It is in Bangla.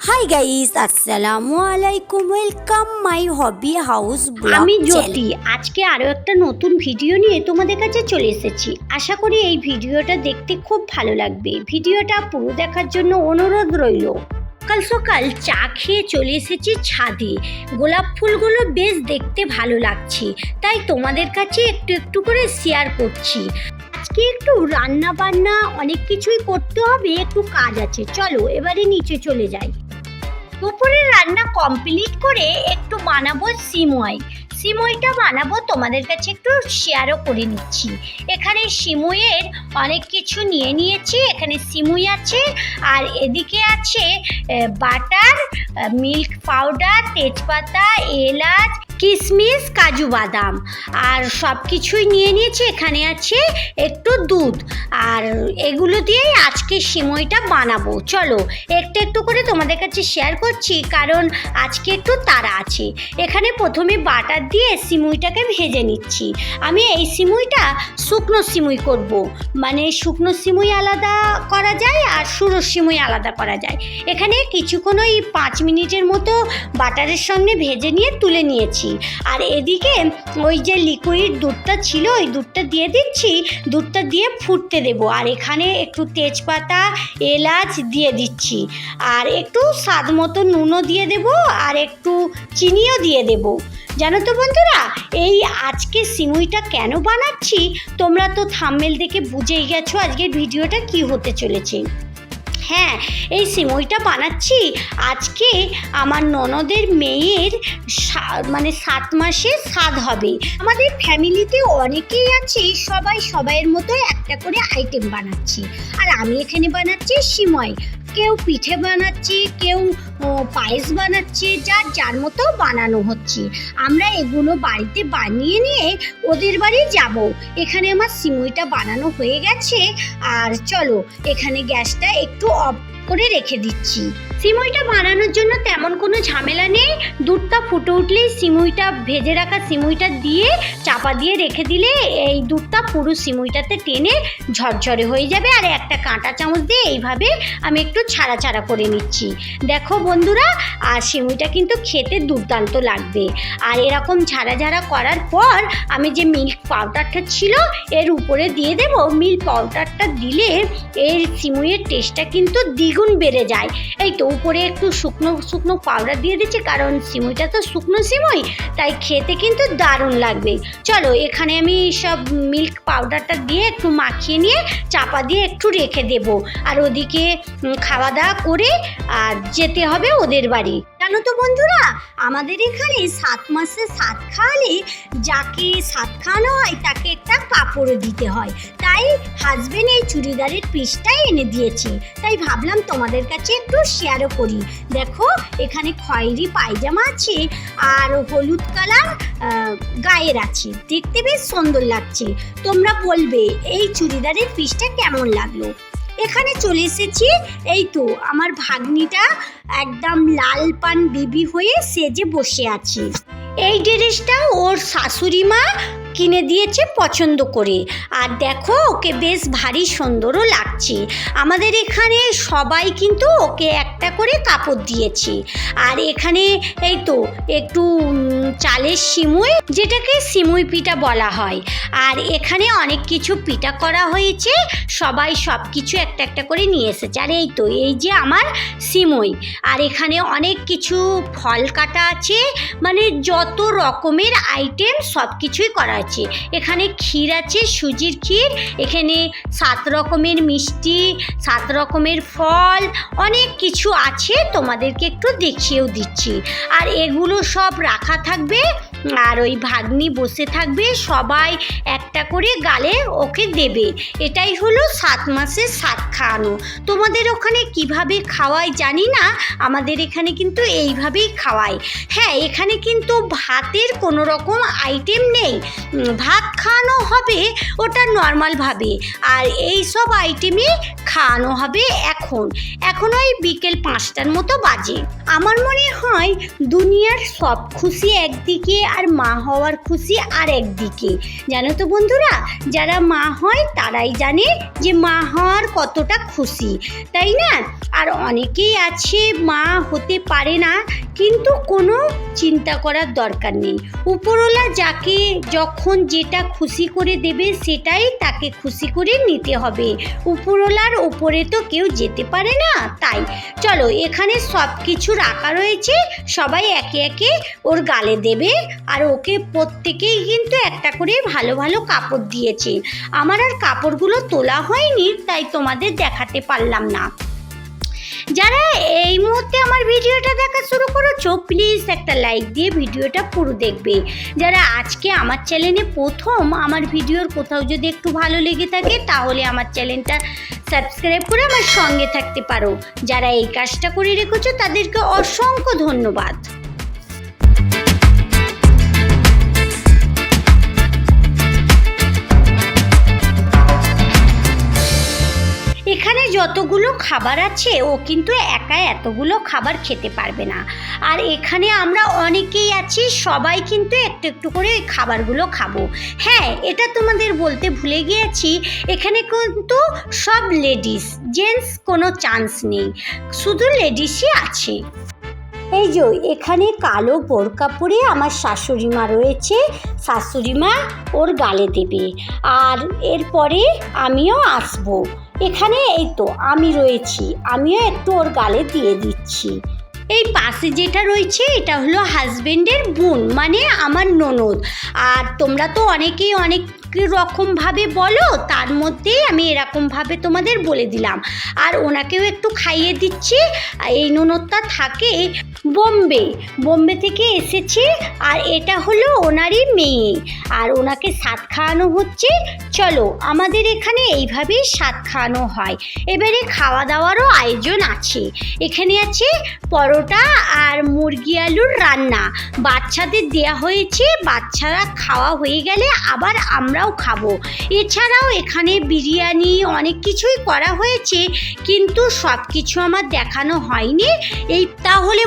হাই গাইস আসসালামু আলাইকুম ওয়েলকাম মাই হবি হাউস আমি জ্যোতি। আজকে আরও একটা নতুন ভিডিও নিয়ে তোমাদের কাছে চলে এসেছি। আশা করি এই ভিডিওটা দেখতে খুব ভালো লাগবে। ভিডিওটা পুরো দেখার জন্য অনুরোধ রইল। সকাল সকাল চা খেয়ে চলে এসেছি ছাদে। গোলাপ ফুলগুলো বেশ দেখতে ভালো লাগছে। তাই তোমাদের কাছে একটু একটু করে শেয়ার করছি। আজকে একটু রান্না বান্না অনেক কিছুই করতে হবে একটু কাজ আছে। চলো এবারে নিচে চলে যাই। দুপুরের রান্না কমপ্লিট করে একটু বানাবো সিময় সিমইটা বানাবো, তোমাদের কাছে একটু শেয়ারও করে নিচ্ছি। এখানে সিমুইয়ের অনেক কিছু নিয়ে নিয়েছি। এখানে সিমুই আছে, আর এদিকে আছে বাটার মিল্ক পাউডার তেজপাতা, এলাচ কিশমিশ কাজু বাদাম। আর সব কিছুই নিয়ে নিয়েছি, এখানে আছে একটু দুধ। আর এগুলো দিয়েই আজকে সিমইটা বানাবো। চলো, একটু একটু করে তোমাদের কাছে শেয়ার করছি, কারণ আজকে একটু তারা আছে। এখানে প্রথমে বাটার দিয়ে সিমুইটাকে ভেজে নিচ্ছি। আমি এই সিমুইটা শুকনো সিমুই করব। মানে শুকনো সিমুই আলাদা করা যায় আর সুরো সিমুই আলাদা করা যায়। এখানে কিছুক্ষণ ওই পাঁচ মিনিটের মতো বাটারের সঙ্গে ভেজে নিয়ে তুলে নিয়েছি। আর এদিকে ওই যে লিকুইড দুধটা ছিল, ওই দুধটা দিয়ে দিচ্ছি, দুধটা দিয়ে ফুটতে দেবো। আর এখানে একটু তেজপাতা, এলাচ দিয়ে দিচ্ছি। আর একটু স্বাদ মতো নুনও দিয়ে দেব, আর একটু চিনিও দিয়ে দেব। জানো তো বন্ধুরা, এই আজকে সিমুইটা কেন বানাচ্ছি? তোমরা তো থাম্মেল দেখে বুঝেই গেছো আজকের ভিডিওটা কি হতে চলেছে। হ্যাঁ এই সিমইটা বানাচ্ছি। আজকে আমার ননদের মেয়ের মানে সাত মাসে স্বাদ হবে। আমাদের ফ্যামিলিতে অনেকেই আছে, সবাই সবাইয়ের মতো একটা করে আইটেম বানাচ্ছি। আর আমি এখানে বানাচ্ছি সিমই। কেউ পিঠে বানাচ্ছি, কেউ পায়েস বানাচ্ছে, যার যার মতো বানানো হচ্ছে। আমরা এগুলো বাড়িতে বানিয়ে নিয়ে ওদের বাড়ি যাব। এখানে আমার সিমুইটা বানানো হয়ে গেছে। আর চলো, এখানে গ্যাসটা একটু অফ করে রেখে দিচ্ছি। সিমুইটা বানানোর জন্য তেমন কোনো ঝামেলা নেই। দুধটা ফুটে উঠলেই সিমুইটা, ভেজে রাখা সিমুইটা দিয়ে চাপা দিয়ে রেখে দিলে এই দুধটা পুরো সিমুইটাতে টেনে ঝরঝরে হয়ে যাবে। আর একটা কাঁটা চামচ দিয়ে এইভাবে আমি একটু ছাড়া ছাড়া করে নিচ্ছি। দেখো বন্ধুরা, আর সিমুইটা কিন্তু খেতে দুর্দান্ত লাগবে। আর এরকম ঝাড়া ঝাড়া করার পর আমি যে মিল্ক পাউডারটা ছিল, এর উপরে দিয়ে দেব। মিল্ক পাউডারটা দিলে এর সিমুইয়ের টেস্টটা কিন্তু দ্বিগুণ বেড়ে যায়। এই তো উপরে একটু শুকনো শুকনো পাউডার দিয়ে দিচ্ছি, কারণ সিমুইটা তো শুকনো সিমুই, তাই খেতে কিন্তু দারুণ লাগবে। চলো, এখানে আমি সব মিল্ক পাউডারটা দিয়ে একটু মাখিয়ে নিয়ে, চাপা দিয়ে একটু রেখে দেব। আর ওদিকে খাওয়া দাওয়া করে, আর যেতে হবে ওদের বাড়ি। জানো তো বন্ধুরা, আমাদের এখানে সাত মাসে সাত খাওয়ালে যাকে সাত খাওয়ানো হয় তাকে একটা কাপড়ও দিতে হয়। তাই হাজবেন্ড এই চুড়িদারের পিসটাই এনে দিয়েছে। তাই ভাবলাম তোমাদের কাছে একটু শেয়ারও করি। দেখো, এখানে খয়েরি পায়জামা আছে আর হলুদ কালার গায়ের আছে। দেখতে বেশ সুন্দর লাগছে। তোমরা বলবে, এই চুড়িদারের পিসটা কেমন লাগল? এখানে চলে এসেছি। এই তো, আমার ভাগ্নিটা একদম লাল পান বিবি হয়ে সেজে বসে আছে। এই ড্রেসটা ওর শাশুড়ি মা কিনে দিয়েছে পছন্দ করে। আর দেখো, ওকে বেশ ভারী সুন্দরও লাগছে। আমাদের এখানে সবাই কিন্তু ওকে একটা করে কাপড় দিয়েছে। আর এখানে এই তো, একটু চালের সিমুই, যেটাকে সিমুই পিঠা বলা হয়। আর এখানে অনেক কিছু পিঠা করা হয়েছে। সবাই সব কিছু একটা একটা করে নিয়ে এসেছে। আর এই তো, এই যে আমার সিমুই। আর এখানে অনেক কিছু ফল কাটা আছে। মানে যত রকমের আইটেম সব কিছুই করা আছে। এখানে ক্ষীর আছে, সুজির ক্ষীর, এখানে সাত রকমের মিষ্টি, সাত রকমের ফল, অনেক কিছু আছে, তোমাদেরকে একটু দেখিয়েও দিচ্ছি। আর এগুলো সব রাখা থাকবে, আর ওই ভাগ্নি বসে থাকবে, সবাই একটা করে গালে ওকে দেবে। এটাই হলো সাত মাসের সাত খাওয়ানো। তোমাদের ওখানে কীভাবে খাওয়ায় জানি না, আমাদের এখানে কিন্তু এইভাবেই খাওয়ায়। হ্যাঁ এখানে কিন্তু ভাতের কোনো রকম আইটেম নেই। ভাত খাওয়ানো হবে ওটা নর্মালভাবে আর এই সব আইটেমই খাওয়ানো হবে এখন। এখন ওই বিকেল পাঁচটার মতো বাজে। আমার মনে হয় দুনিয়ার সব খুশি একদিকে আর মা হওয়ার খুশি আর একদিকে জানো তো বন্ধুরা, যারা মা হয় তারাই জানে যে মা হওয়ার কতটা খুশি, তাই না? আর অনেকেই আছে মা হতে পারে না, কিন্তু কোনো চিন্তা করার দরকার নেই। উপরওয়ালা যাকে যখন যেটা খুশি করে দেবে সেটাই তাকে খুশি করে নিতে হবে। উপরওয়ালার ওপরে তো কেউ যেতে পারে না, তাই। চলো, এখানে সব কিছু রাখা রয়েছে। সবাই একে একে ওর গালে দেবে আর ওকে প্রত্যেকেই কিন্তু একটা করে ভালো ভালো কাপড় দিয়েছে। আমার আর কাপড়গুলো তোলা হয়নি, তাই তোমাদের দেখাতে পারলাম না। যারা মুহূর্তে আমার ভিডিওটা দেখা শুরু করেছ প্লিজ একটা লাইক দিয়ে ভিডিওটা পুরো দেখবে। যারা আজকে আমার চ্যানেলে প্রথম, আমার ভিডিওর কোথাও যদি একটু ভালো লেগে থাকে, তাহলে আমার চ্যানেলটা সাবস্ক্রাইব করে আমার সঙ্গে থাকতে পারো। যারা এই কাজটা করে রেখেছো, তাদেরকে অসংখ্য ধন্যবাদ। যতগুলো খাবার আছে, ও কিন্তু একা এতগুলো খাবার খেতে পারবে না। আর এখানে আমরা অনেকেই আছি, সবাই কিন্তু একটু একটু করে ওই খাবারগুলো খাব। হ্যাঁ এটা তোমাদের বলতে ভুলে গিয়েছি, এখানে কিন্তু সব লেডিস, জেন্টস কোনো চান্স নেই। শুধু লেডিসই আছে। এই যে এখানে কালো বোরকা পরে আমার শাশুড়ি মা রয়েছে। শাশুড়ি মা ওর গালে দেবে। আর এরপরে আমিও আসব। এখানে এই তো আমি রয়েছি। আমিও একটু ওর গালে দিয়ে দিচ্ছি। এই পাশে যেটা রয়েছে, এটা হলো হাজবেন্ডের বোন মানে আমার ননদ। আর তোমরা তো অনেকেই অনেক রকমভাবে বলো, তার মধ্যেই আমি এরকমভাবে তোমাদের বলে দিলাম। আর ওনাকেও একটু খাইয়ে দিচ্ছি। এই ননদটা থাকে বোম্বে। বোম্বে থেকে এসেছে আর এটা হলো ওনারই মেয়ে। আর ওনাকে সাত খাওয়ানো হচ্ছে। চলো, আমাদের এখানে এইভাবেই সাত খাওয়ানো হয়। এবারে খাওয়া দাওয়ারও আয়োজন আছে। এখানে আছে পরোটা আর মুরগি আলুর রান্না। বাচ্চাদের দেয়া হয়েছে, বাচ্চারা খাওয়া হয়ে গেলে আবার আমরাও খাব। এছাড়াও এখানে বিরিয়ানি অনেক কিছুই করা হয়েছে, কিন্তু সব কিছু আমার দেখানো হয়নি। এই তাহলে